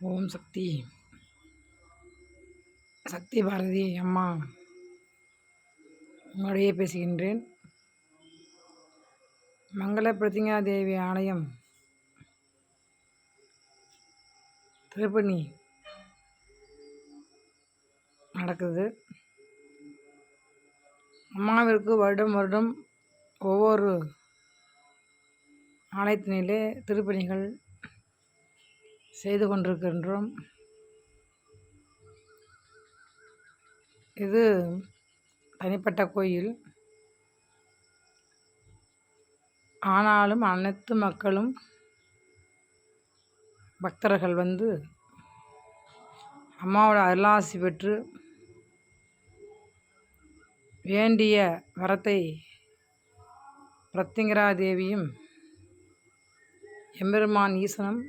ஓம் சக்தி. சக்தி பாரதி அம்மா உங்களுடைய பேசுகின்றேன். மங்கள பிரதிங்கா தேவி ஆலயம் திருப்பணி நடக்குது. அம்மாவிற்கு வருடம் வருடம் ஒவ்வொரு ஆலயத்தினிலே திருப்பணிகள் செய்து கொண்டிருக்கின்றோம். இது தனிப்பட்ட கோயில். ஆனாலும் அனைத்து மக்களும் பக்தர்கள் வந்து அம்மாவோட அருளாசி பெற்று வேண்டிய வரத்தை பிரத்திங்கரா தேவியும் எம்பெருமான் ஈசனும்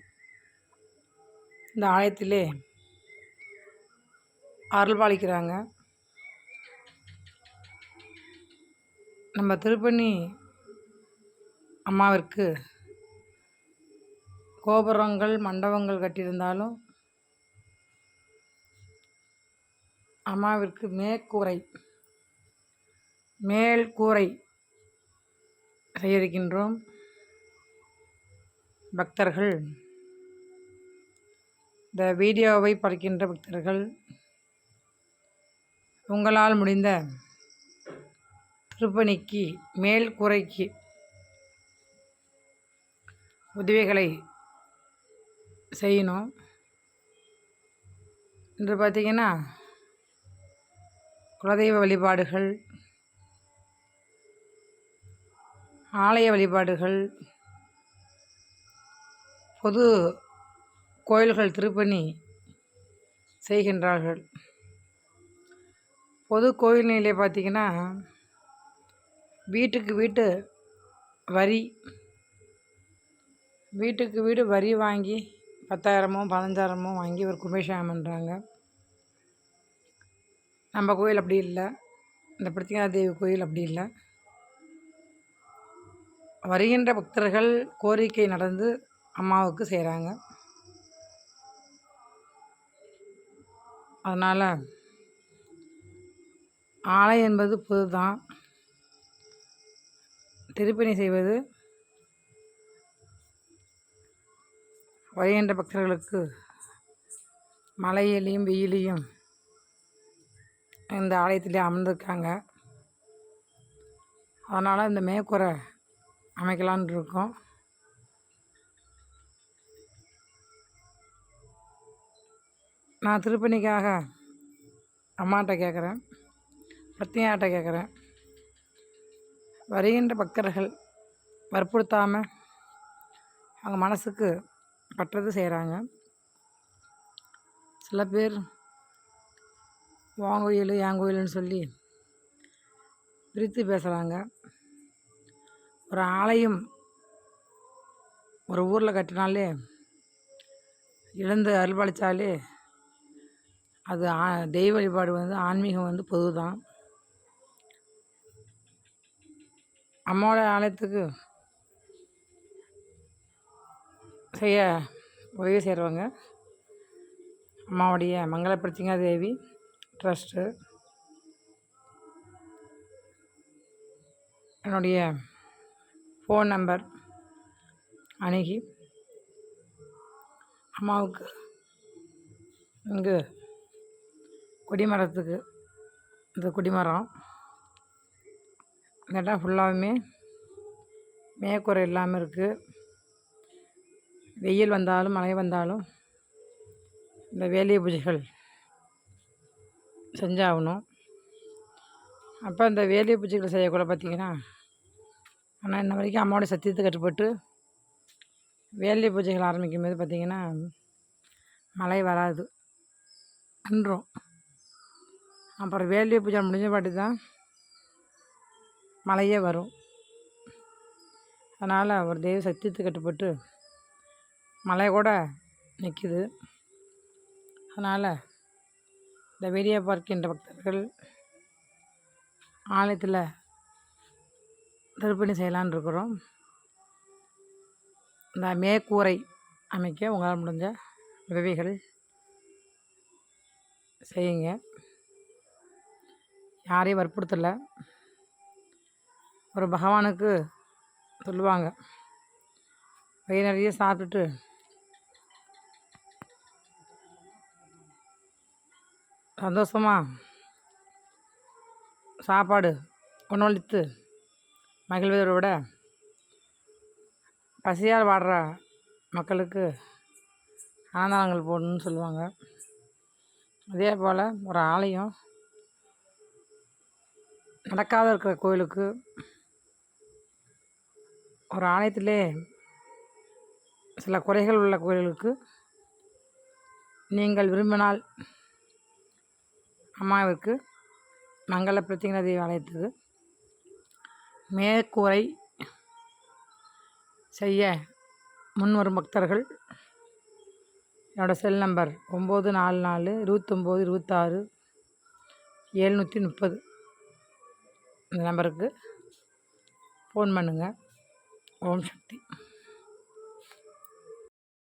இந்த ஆலயத்திலே அருள்பாலிக்கிறாங்க நம்ம திருப்பணி அம்மாவிற்கு கோபுரங்கள் மண்டபங்கள் கட்டியிருந்தாலும் அம்மாவிற்கு மேற்கூரை மேல் கூரை செய்திருக்கின்றோம். பக்தர்கள் இந்த வீடியோவை பார்க்கின்ற பக்தர்கள் உங்களால் முடிந்த திருப்பணிக்கு மேல் குறைக்கு உதவிகளை செய்யணும். இன்று பார்த்திங்கன்னா குலதெய்வ வழிபாடுகள் ஆலய வழிபாடுகள் பொது கோயில்கள் திருப்பணி செய்கின்றார்கள். பொது கோயிலே பார்த்திங்கன்னா வீட்டுக்கு வீட்டு வரி வீட்டுக்கு வீடு வரி வாங்கி பத்தாயிரமோ பதினஞ்சாயிரமோ வாங்கி ஒரு கும்பேஷம் பண்ணுறாங்க நம்ம கோயில் அப்படி இல்லை. இந்த பிரத்தியா தேவி கோயில் அப்படி இல்லை. வருகின்ற பக்தர்கள் கோரிக்கை நடந்து அம்மாவுக்கு செய்கிறாங்க. அதனால் ஆலயம் என்பது புது தான் திருப்பணி செய்வது வருகின்ற பக்தர்களுக்கு மழையிலையும் வெயிலையும் இந்த ஆலயத்திலே அமர்ந்திருக்காங்க. அதனால் இந்த மேற்கூரை அமைக்கலான் இருக்கோம். நான் திருப்பணிக்காக அம்மாட்ட கேட்குறேன் பிரத்தியாட்ட கேட்குறேன். வருகின்ற பக்தர்கள் வற்புறுத்தாமல் அவங்க மனசுக்கு பற்றது செய்கிறாங்க. சில பேர் வாங்க கோயில் என் கோயில்னு சொல்லி பிரித்து பேசுகிறாங்க. ஒரு ஆலயம் ஒரு ஊரில் கட்டினாலே இழந்து அருள்பாலித்தாலே அது தெய்வ வழிபாடு வந்து ஆன்மீகம் வந்து பொது தான் அம்மாவோட ஆலயத்துக்கு செய்ய உதவி செய்கிறவங்க அம்மாவுடைய மங்கள தேவி ட்ரஸ்ட்டு என்னுடைய ஃபோன் நம்பர் அணுகி அம்மாவுக்கு இங்கு கொடிமரத்துக்கு இந்த கொடிமரம். இந்த இடம் ஃபுல்லாகவுமே மேற்கூரை இல்லாமல் இருக்குது வெயில் வந்தாலும் மழை வந்தாலும் இந்த வேலிய பூஜைகள் செஞ்சாகணும். அப்போ இந்த வேலிய பூஜைகள் செய்யக்கூட பார்த்திங்கன்னா ஆனால் இன்ன வரைக்கும் அம்மாவோடைய சத்தியத்தை கட்டுப்பட்டு வேலிய பூஜைகள் ஆரம்பிக்கும் போது பார்த்திங்கன்னா மழை வராது. அன்றும் அப்புறம் வேலிய பூஜை முடிஞ்ச பாட்டு தான் மழையே வரும். அதனால் ஒரு தெய்வ சத்தியத்துக்கு கட்டுப்பட்டு மழை கூட நிற்கிது அதனால் இந்த வெளியே பார்க்கின்ற பக்தர்கள் ஆலயத்தில் திருப்பணி செய்யலான் இருக்கிறோம். இந்த மேற்கூரை அமைக்க உங்களால் முடிஞ்ச உதவிகள் செய்யுங்க. யாரையும் வற்புறுத்தலை. ஒரு பகவானுக்கு சொல்லுவாங்க. வயிறு நிறைய சாப்பிட்டுட்டு சந்தோஷமாக சாப்பாடு உணவளித்து மகிழ்வதை விட பசியால் வாடுற மக்களுக்கு அன்னதானங்கள் போடணும்னு சொல்லுவாங்க. அதே போல் ஒரு ஆலயம் நடக்காத இருக்கிற கோயிலுக்கு ஒரு ஆலயத்திலே சில குறைகள் உள்ள கோயில்களுக்கு நீங்கள் விரும்பினால் அம்மாவிற்கு மங்கள பிரத்திங்கர தேவாலயத்துக்கு மேற்கூரை செய்ய முன்வரும் பக்தர்கள். என்னோடய செல் நம்பர் ஒம்பது நாலு நாலு இருபத்தொம்போது இருபத்தாறு எழுநூற்றி முப்பது. இந்த நம்பருக்கு ஃபோன் பண்ணுங்கள் ஓம் சக்தி.